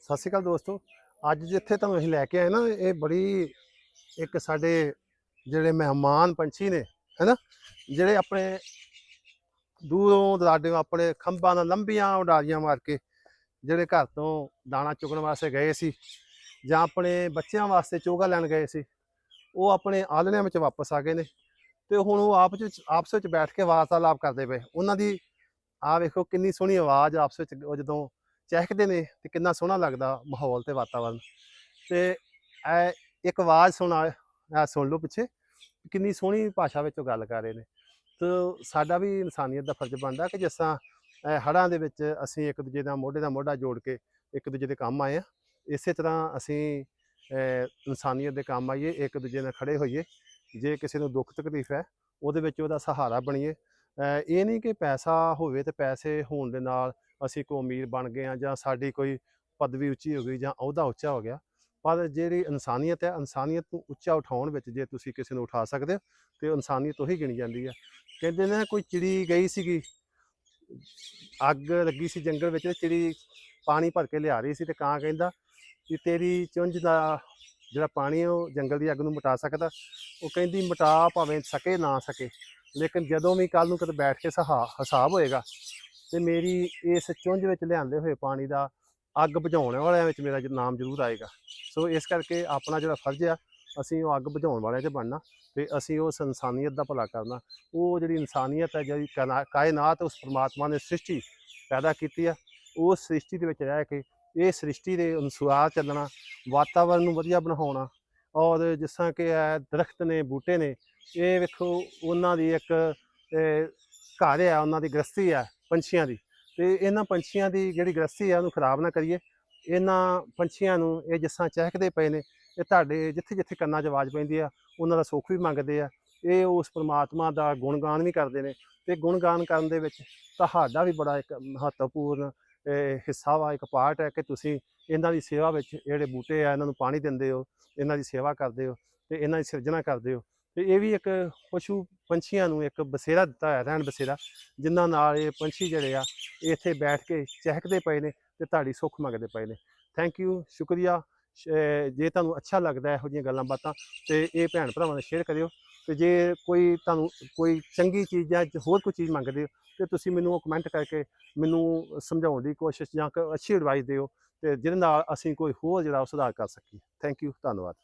ਸਤਿ ਸ਼੍ਰੀ ਅਕਾਲ ਦੋਸਤੋ। ਅੱਜ ਜਿੱਥੇ ਤੁਹਾਨੂੰ ਅਸੀਂ ਲੈ ਕੇ ਆਏ ਨਾ, ਇਹ ਬੜੀ ਇੱਕ ਸਾਡੇ ਜਿਹੜੇ ਮਹਿਮਾਨ ਪੰਛੀ ਨੇ, ਹੈਨਾ? ਜਿਹੜੇ ਆਪਣੇ ਦੂਰੋਂ ਦਰਾਡੇ ਆਪਣੇ ਖੰਭਾਂ ਨਾਲ ਲੰਬੀਆਂ ਉਡਾਰੀਆਂ ਮਾਰ ਕੇ ਜਿਹੜੇ ਘਰ ਤੋਂ ਦਾਣਾ ਚੁਗਣ ਵਾਸਤੇ ਗਏ ਸੀ ਜਾਂ ਆਪਣੇ ਬੱਚਿਆਂ ਵਾਸਤੇ ਚੋਗਾ ਲੈਣ ਗਏ ਸੀ, ਉਹ ਆਪਣੇ ਆਲਣਿਆਂ ਵਿੱਚ ਵਾਪਸ ਆ ਗਏ ਨੇ ਤੇ ਹੁਣ ਉਹ ਆਪਸ ਵਿੱਚ ਆਪਸ ਵਿੱਚ ਬੈਠ ਕੇ ਵਾਰਤਾਲਾਪ ਕਰਦੇ ਪਏ। ਉਹਨਾਂ ਦੀ ਆ ਵੇਖੋ ਕਿੰਨੀ ਸੋਹਣੀ ਆਵਾਜ਼ ਆਪਸ ਵਿੱਚ ਜਦੋਂ ਚਹਿਕਦੇ ਨੇ ਤੇ ਕਿੰਨਾ ਸੋਹਣਾ ਲੱਗਦਾ ਮਾਹੌਲ ਤੇ ਵਾਤਾਵਰਨ। ਤੇ ਇਹ ਇੱਕ ਆਵਾਜ਼ ਸੁਣਾ ਆ ਸੁਣ ਲਓ ਪਿੱਛੇ, ਕਿੰਨੀ ਸੋਹਣੀ ਭਾਸ਼ਾ ਵਿੱਚ ਉਹ ਗੱਲ ਕਰ ਰਹੇ ਨੇ। ਤੇ ਸਾਡਾ ਵੀ ਇਨਸਾਨੀਅਤ ਦਾ ਫਰਜ਼ ਬਣਦਾ ਕਿ ਜਿਸ ਤਰ੍ਹਾਂ ਹੜ੍ਹਾਂ ਦੇ ਵਿੱਚ ਅਸੀਂ ਇੱਕ ਦੂਜੇ ਦਾ ਮੋਢੇ ਦਾ ਮੋਢਾ ਜੋੜ ਕੇ ਇੱਕ ਦੂਜੇ ਦੇ ਕੰਮ ਆਏ ਆ, ਇਸੇ ਤਰ੍ਹਾਂ ਅਸੀਂ ਇਨਸਾਨੀਅਤ ਦੇ ਕੰਮ ਆਈਏ, ਇੱਕ ਦੂਜੇ ਨਾਲ ਖੜੇ ਹੋਈਏ, ਜੇ ਕਿਸੇ ਨੂੰ ਦੁੱਖ ਤਕਲੀਫ ਹੈ, ਉਹਦੇ ਵਿੱਚ ਉਹਦਾ ਸਹਾਰਾ ਬਣੀਏ। ਇਹ ਨਹੀਂ ਕਿ ਪੈਸਾ ਹੋਵੇ ਤੇ ਪੈਸੇ ਹੋਣ ਦੇ ਨਾਲ ਅਸੀਂ ਕੋਈ ਅਮੀਰ ਬਣ ਗਏ ਆ ਜਾਂ ਸਾਡੀ ਕੋਈ ਪਦਵੀ ਉੱਚੀ ਹੋ ਗਈ ਜਾਂ ਅਹੁਦਾ ਉੱਚਾ ਹੋ ਗਿਆ, ਪਰ ਜਿਹੜੀ ਇਨਸਾਨੀਅਤ ਹੈ, ਇਨਸਾਨੀਅਤ ਨੂੰ ਉੱਚਾ ਉਠਾਉਣ ਵਿੱਚ ਜੇ ਤੁਸੀਂ ਕਿਸੇ ਨੂੰ ਉਠਾ ਸਕਦੇ ਹੋ, ਤੇ ਇਨਸਾਨੀਅਤ ਉਹੀ ਗਿਣੀ ਜਾਂਦੀ ਹੈ। ਕਹਿੰਦੇ ਨੇ ਕੋਈ ਚਿੜੀ ਗਈ ਸੀਗੀ, ਅੱਗ ਲੱਗੀ ਸੀ ਜੰਗਲ ਵਿੱਚ ਚਿੜੀ ਪਾਣੀ ਭਰ ਕੇ ਲਿਆ ਰਹੀ ਸੀ ਤੇ ਕਾਂ ਕਹਿੰਦਾ ਕਿ ਤੇਰੀ ਚੁੰਝ ਦਾ ਜਿਹੜਾ ਪਾਣੀ ਹੈ ਉਹ ਜੰਗਲ ਦੀ ਅੱਗ ਨੂੰ ਮਿਟਾ ਸਕਦਾ। ਉਹ ਕਹਿੰਦੀ ਮਿਟਾ ਭਾਵੇਂ ਸਕੇ ਨਾ ਸਕੇ, ਲੇਕਿਨ ਜਦੋਂ ਵੀ ਕੱਲ ਨੂੰ ਕਦੇ ਬੈਠ ਕੇ ਸਹਾ, ਹਿਸਾਬ ਹੋਏਗਾ ਤੇ ਮੇਰੀ ਇਸ ਚੁੰਝ ਵਿੱਚ ਲਿਆਂਦੇ ਹੋਏ ਪਾਣੀ ਦਾ ਅੱਗ ਬੁਝਾਉਣ ਵਾਲਿਆਂ ਵਿੱਚ ਮੇਰਾ ਨਾਮ ਜ਼ਰੂਰ ਆਏਗਾ। ਸੋ ਇਸ ਕਰਕੇ ਆਪਣਾ ਜਿਹੜਾ ਫਰਜ਼ ਆ, ਅਸੀਂ ਉਹ ਅੱਗ ਬੁਝਾਉਣ ਵਾਲਿਆਂ 'ਚ ਬਣਨਾ ਤੇ ਅਸੀਂ ਉਸ ਇਨਸਾਨੀਅਤ ਦਾ ਭਲਾ ਕਰਨਾ। ਉਹ ਜਿਹੜੀ ਇਨਸਾਨੀਅਤ ਹੈ, ਜਿਹੜੀ ਕਾਇਨਾ- ਕਾਇਨਾਤ ਉਸ ਪ੍ਰਮਾਤਮਾ ਨੇ ਸ੍ਰਿਸ਼ਟੀ ਪੈਦਾ ਕੀਤੀ ਆ ਉਸ ਸ੍ਰਿਸ਼ਟੀ ਦੇ ਵਿੱਚ ਰਹਿ ਕੇ ਇਹ ਸ੍ਰਿਸ਼ਟੀ ਦੇ ਅਨੁਸਾਰ ਚੱਲਣਾ ਵਾਤਾਵਰਣ ਨੂੰ ਵਧੀਆ ਬਣਾਉਣਾ ਔਰ ਜਿਸ ਤਰ੍ਹਾਂ ਕਿ ਇਹ ਦਰਖਤ ਨੇ, ਬੂਟੇ ਨੇ, ਇਹ ਵੇਖੋ ਉਹਨਾਂ ਦੀ ਇੱਕ ਘਰ ਆ, ਉਹਨਾਂ ਦੀ ਗ੍ਰਸਤੀ ਆ। ਪੰਛੀਆਂ ਦੀ। ਤੇ ਇਹਨਾਂ ਪੰਛੀਆਂ ਦੀ ਜਿਹੜੀ ਗ੍ਰਸਤੀ ਆ, ਉਹਨੂੰ ਖਰਾਬ ਨਾ ਕਰੀਏ। ਇਹਨਾਂ ਪੰਛੀਆਂ ਨੂੰ ਇਹ ਜਿਸ ਤਰ੍ਹਾਂ ਚਹਿਕਦੇ ਪਏ ਨੇ, ਇਹ ਤੁਹਾਡੇ ਜਿੱਥੇ ਜਿੱਥੇ ਕੰਨਾਂ 'ਚ ਆਵਾਜ਼ ਪੈਂਦੀ ਆ, ਉਹਨਾਂ ਦਾ ਸੁੱਖ ਵੀ ਮੰਗਦੇ ਆ। ਇਹ ਉਸ ਪਰਮਾਤਮਾ ਦਾ ਗੁਣਗਾਨ ਵੀ ਕਰਦੇ ਨੇ। ਤੇ ਗੁਣਗਾਨ ਕਰਨ ਦੇ ਵਿੱਚ ਤੁਹਾਡਾ ਵੀ ਬੜਾ ਇੱਕ ਮਹੱਤਵਪੂਰਨ ਹਿੱਸਾ ਵਾ, ਇੱਕ ਪਾਰਟ ਹੈ ਕਿ ਤੁਸੀਂ ਇਹਨਾਂ ਦੀ ਸੇਵਾ ਵਿੱਚ ਜਿਹੜੇ ਬੂਟੇ ਆ, ਇਹਨਾਂ ਨੂੰ ਪਾਣੀ ਦਿੰਦੇ ਹੋ, ਇਹਨਾਂ ਦੀ ਸੇਵਾ ਕਰਦੇ ਹੋ ਤੇ ਇਹਨਾਂ ਦੀ ਸਿਰਜਣਾ ਕਰਦੇ ਹੋ। ਤੇ ਇਹ ਵੀ ਇੱਕ ਪਸ਼ੂ ਪੰਛੀਆਂ ਨੂੰ ਇੱਕ ਬਸੇਰਾ ਦਿੱਤਾ ਹੈ ਰਹਿਣ ਬਸੇਰਾ ਜਿਨ੍ਹਾਂ ਨਾਲ ਇਹ ਪੰਛੀ ਜਿਹੜੇ ਆ ਇੱਥੇ ਬੈਠ ਕੇ ਚਹਿਕਦੇ ਪਏ ਨੇ ਤੇ ਤੁਹਾਡੀ ਸੁੱਖ ਮੰਗਦੇ ਪਏ ਨੇ। ਥੈਂਕ ਯੂ ਸ਼ੁਕਰੀਆ। ਸ਼- ਜੇ ਤੁਹਾਨੂੰ ਅੱਛਾ ਲੱਗਦਾ ਇਹੋ ਜਿਹੀਆਂ ਗੱਲਾਂ ਬਾਤਾਂ, ਤੇ ਇਹ ਭੈਣ ਭਰਾਵਾਂ ਨਾਲ ਸ਼ੇਅਰ ਕਰਿਓ। ਤੇ ਜੇ ਕੋਈ ਤੁਹਾਨੂੰ ਕੋਈ ਚੰਗੀ ਚੀਜ਼ ਜਾਂ ਹੋਰ ਕੋਈ ਚੀਜ਼ ਮੰਗਦੇ ਹੋ, ਤੇ ਤੁਸੀਂ ਮੈਨੂੰ ਉਹ ਕਮੈਂਟ ਕਰਕੇ ਮੈਨੂੰ ਸਮਝਾਉਣ ਦੀ ਕੋਸ਼ਿਸ਼ ਜਾਂ ਕੋਈ ਅੱਛੀ ਐਡਵਾਈਸ ਦਿਓ, ਤੇ ਜਿਹਦੇ ਨਾਲ ਅਸੀਂ ਕੋਈ ਹੋਰ ਜਿਹੜਾ ਉਹ ਸੁਧਾਰ ਕਰ ਸਕੀਏ। ਥੈਂਕ ਯੂ ਧੰਨਵਾਦ।